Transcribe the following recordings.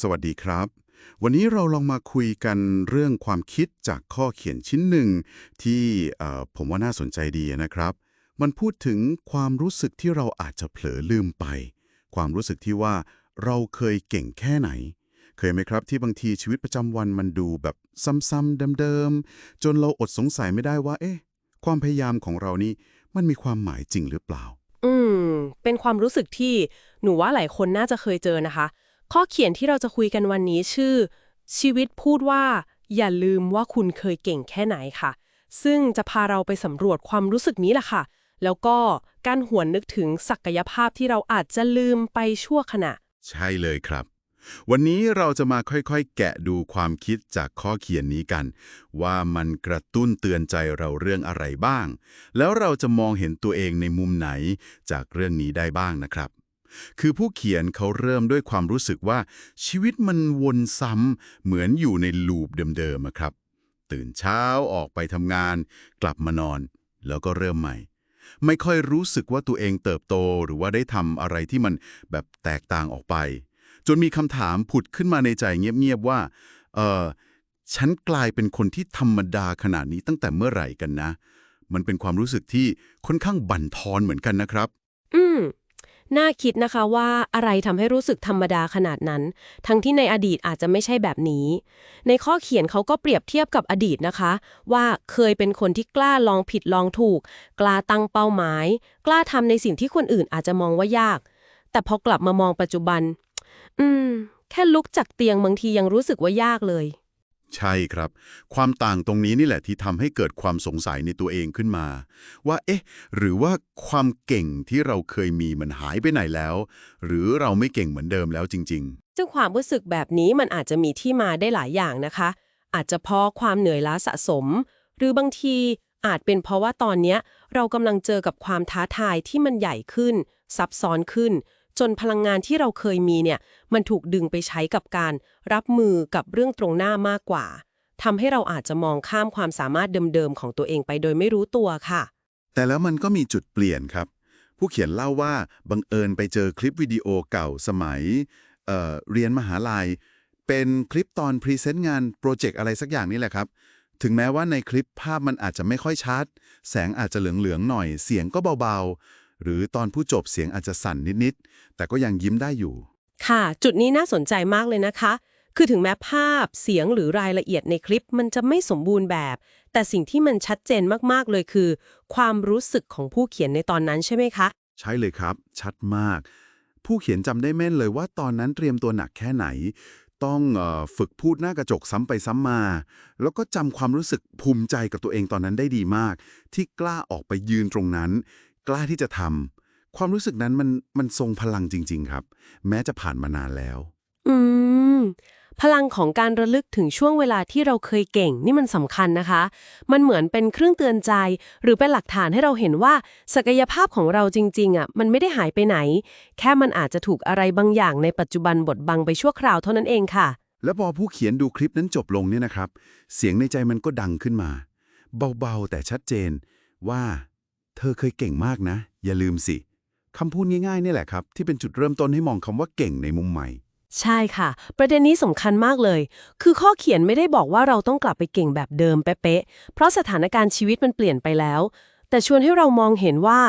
สวัสดีครับ วันนี้เราลองมาคุยกันเรื่องความคิดจากข้อเขียนชิ้นหนึ่ง ที่ผมว่าน่าสนใจดีนะครับ มันพูดถึงความรู้สึกที่เราอาจจะเผลอลืมไป ความรู้สึกที่ว่าเราเคยเก่งแค่ไหน เคยไหมครับที่บางทีชีวิตประจำวันมันดูแบบซ้ำๆเดิมๆ จนเราอดสงสัยไม่ได้ว่า เอ๊ะ ความพยายามของเรานี่มันมีความหมายจริงหรือเปล่า อืม เป็นความรู้สึกที่หนูว่าหลายคนน่าจะเคยเจอนะคะ ข้อเขียนที่เราจะคุยกันวันนี้ชื่อ ชีวิตพูดว่า อย่าลืมว่าคุณเคยเก่งแค่ไหนค่ะ ซึ่งจะพาเราไปสำรวจความรู้สึกนี้แหละค่ะ แล้วก็การหวนนึกถึงศักยภาพที่เราอาจจะลืมไปชั่วขณะ ใช่เลยครับ วันนี้เราจะมาค่อยๆ แกะดูความคิดจากข้อเขียนนี้กัน ว่ามันกระตุ้นเตือนใจเราเรื่องอะไรบ้าง แล้วเราจะมองเห็นตัวเองในมุมไหนจากเรื่องนี้ได้บ้างนะครับ คือผู้เขียนเขาเริ่มด้วยความรู้สึกว่าชีวิตมันวนซ้ำเหมือนอยู่ในลูปเดิมๆครับ ตื่นเช้าออกไปทำงาน กลับมานอน แล้วก็เริ่มใหม่ ไม่ค่อยรู้สึกว่าตัวเองเติบโตหรือว่าได้ทำอะไรที่มันแบบแตกต่างออกไป จนมีคำถามผุดขึ้นมาในใจเงียบๆว่า เออฉันกลายเป็นคนที่ธรรมดาขนาดนี้ตั้งแต่เมื่อไหร่กันนะ มันเป็นความรู้สึกที่ค่อนข้างบั่นทอนเหมือนกันนะครับ อืม น่าคิดนะคะว่าอะไรทำให้รู้สึกธรรมดาขนาดนั้น ทั้งที่ในอดีตอาจจะไม่ใช่แบบนี้ ในข้อเขียนเขาก็เปรียบเทียบกับอดีตนะคะ ว่าเคยเป็นคนที่กล้าลองผิดลองถูก กล้าตั้งเป้าหมาย กล้าทำในสิ่งที่คนอื่นอาจจะมองว่ายาก แต่พอกลับมามองปัจจุบัน อืม แค่ลุกจากเตียงบางทียังรู้สึกว่ายากเลย ใช่ครับ ความต่างตรงนี้นี่แหละที่ทำให้เกิดความสงสัยในตัวเองขึ้นมา ว่าเอ๊ะ หรือว่าความเก่งที่เราเคยมีมันหายไปไหนแล้ว หรือเราไม่เก่งเหมือนเดิมแล้วจริง ๆ ซึ่งความรู้สึกแบบนี้มันอาจจะมีที่มาได้หลายอย่างนะคะ อาจจะเพราะความเหนื่อยล้าสะสม หรือบางทีอาจเป็นเพราะว่าตอนนี้เรากำลังเจอกับความท้าทายที่มันใหญ่ขึ้น ซับซ้อนขึ้น จนพลังงานที่เราเคยมีเนี่ยมันถูกดึงไปใช้กับการรับมือกับเรื่องตรงหน้ามากกว่าทำให้เราอาจจะมองข้ามความสามารถเดิมๆของตัวเองไปโดยไม่รู้ตัวค่ะ แต่แล้วมันก็มีจุดเปลี่ยนครับ ผู้เขียนเล่าว่าบังเอิญไปเจอคลิปวิดีโอเก่าสมัยเเรียนมหาลัย เป็นคลิปตอนพรีเซนต์งานโปรเจกต์อะไรสักอย่างนี่แหละครับ ถึงแม้ว่าในคลิปภาพมันอาจจะไม่ค่อยชัด แสงอาจจะเหลืองๆหน่อย เสียงก็เบาๆ หรือตอนผู้จบเสียงอาจจะสั่นนิดๆ แต่ก็ยังยิ้มได้อยู่ ค่ะ จุดนี้น่าสนใจมากเลยนะคะ คือถึงแม้ภาพเสียงหรือรายละเอียดในคลิปมันจะไม่สมบูรณ์แบบ แต่สิ่งที่มันชัดเจนมากๆเลยคือ ความรู้สึกของผู้เขียนในตอนนั้นใช่ไหมคะ ใช่เลยครับ ชัดมาก ผู้เขียนจำได้แม่นเลยว่าตอนนั้นเตรียมตัวหนักแค่ไหน ต้องเออฝึกพูดหน้ากระจกซ้ำไปซ้ำมา แล้วก็จำความรู้สึกภูมิใจกับตัวเองตอนนั้นได้ดีมาก ที่กล้าออกไปยืนตรงนั้น กล้าที่จะทำความรู้สึกนั้นมันมันทรงพลังจริง ๆ ครับ แม้จะผ่านมานานแล้ว อืม พลังของการระลึกถึงช่วงเวลาที่เราเคยเก่งนี่มันสำคัญนะคะ มันเหมือนเป็นเครื่องเตือนใจ หรือเป็นหลักฐานให้เราเห็นว่า ศักยภาพของเราจริง ๆอะมันไม่ได้หายไปไหน แค่มันอาจจะถูกอะไรบางอย่างในปัจจุบันบดบังไปชั่วคราวเท่านั้นเองค่ะ แล้วพอผู้เขียนดูคลิปนั้นจบลงเนี่ยนะครับ เสียงในใจมันก็ดังขึ้นมา เบาๆแต่ชัดเจนว่า เธอเคยเก่งมากนะ อย่าลืมสิคำพูดง่ายๆนี่แหละครับ ที่เป็นจุดเริ่มต้นให้มองคำว่าเก่งในมุมใหม่ ใช่ค่ะ ประเด็นนี้สำคัญมากเลย คือข้อเขียนไม่ได้บอกว่าเราต้องกลับไปเก่งแบบเดิมเป๊ะๆเพราะสถานการณ์ชีวิตมันเปลี่ยนไปแล้ว แต่ชวนให้เรามองเห็นว่า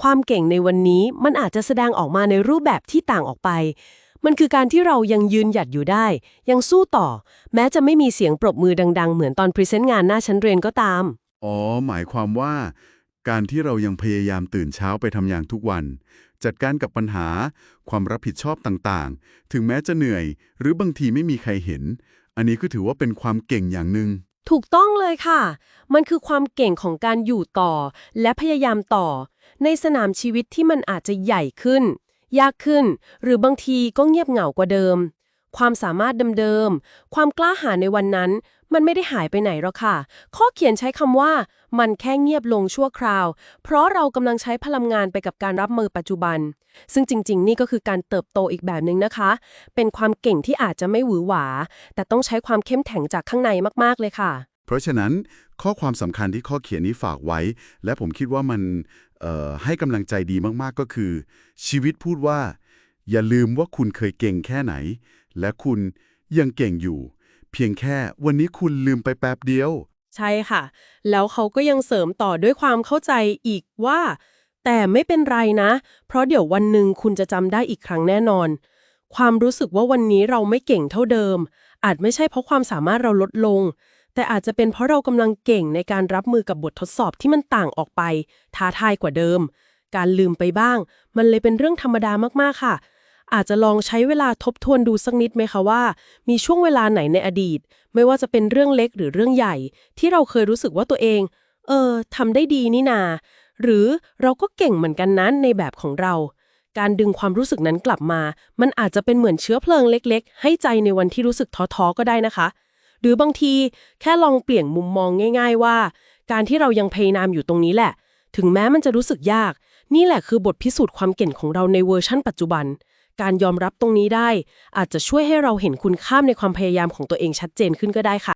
ความเก่งในวันนี้มันอาจจะแสดงออกมาในรูปแบบที่ต่างออกไป มันคือการที่เรายังยืนหยัดอยู่ได้ ยังสู้ต่อ แม้จะไม่มีเสียงปรบมือดัง ๆ เหมือนตอนพรีเซนต์งานหน้าชั้นเรียนก็ตาม อ๋อ หมายความว่า การที่เรายังพยายามตื่นเช้าไปทำอย่างทุกวัน จัดการกับปัญหา ความรับผิดชอบต่างๆ ถึงแม้จะเหนื่อย หรือบางทีไม่มีใครเห็น อันนี้ก็ถือว่าเป็นความเก่งอย่างหนึ่ง ถูกต้องเลยค่ะ มันคือความเก่งของการอยู่ต่อ และพยายามต่อ ในสนามชีวิตที่มันอาจจะใหญ่ขึ้น ยากขึ้น หรือบางทีก็เงียบเหงากว่าเดิม ความสามารถเดิมๆ ความกล้าหาญในวันนั้น มันไม่ได้หายไปไหนหรอกค่ะ ข้อเขียนใช้คำว่า มันแค่เงียบลงชั่วคราว เพราะเรากำลังใช้พลังงานไปกับการรับมือปัจจุบัน ซึ่งจริง ๆ นี่ก็คือการเติบโตอีกแบบหนึ่งนะคะ เป็นความเก่งที่อาจจะไม่หวือหวา แต่ต้องใช้ความเข้มแข็งจากข้างในมากๆเลยค่ะ เพราะฉะนั้นข้อความสำคัญที่ข้อเขียนนี้ฝากไว้ และผมคิดว่ามันให้กำลังใจดีมากๆก็คือ ชีวิตพูดว่า อย่าลืมว่าคุณเคยเก่งแค่ไหน และคุณยังเก่งอยู่ เพียงแค่วันนี้คุณลืมไปแป๊บเดียว ใช่ค่ะ แล้วเขาก็ยังเสริมต่อด้วยความเข้าใจอีกว่า แต่ไม่เป็นไรนะ เพราะเดี๋ยววันหนึ่งคุณจะจำได้อีกครั้งแน่นอน ความรู้สึกว่าวันนี้เราไม่เก่งเท่าเดิม อาจไม่ใช่เพราะความสามารถเราลดลง แต่อาจจะเป็นเพราะเรากำลังเก่งในการรับมือกับบททดสอบที่มันต่างออกไป ท้าทายกว่าเดิม การลืมไปบ้าง มันเลยเป็นเรื่องธรรมดามากๆค่ะ อาจจะลองใช้เวลาทบทวนดูสักนิดไหมคะว่า มีช่วงเวลาไหนในอดีต ไม่ว่าจะเป็นเรื่องเล็กหรือเรื่องใหญ่ ที่เราเคยรู้สึกว่าตัวเอง เออทำได้ดีนี่นา หรือเราก็เก่งเหมือนกันนะในแบบของเรา การดึงความรู้สึกนั้นกลับมา มันอาจจะเป็นเหมือนเชื้อเพลิงเล็ก ๆ ให้ใจในวันที่รู้สึกท้อๆก็ได้นะคะ หรือบางทีแค่ลองเปลี่ยนมุมมองง่าย ๆ ว่า การที่เรายังพยายามอยู่ตรงนี้แหละ ถึงแม้มันจะรู้สึกยาก นี่แหละคือบทพิสูจน์ความเก่งของเราในเวอร์ชั่นปัจจุบัน การยอมรับตรงนี้ได้ อาจจะช่วยให้เราเห็นคุณค่าในความพยายามของตัวเองชัดเจนขึ้นก็ได้ค่ะ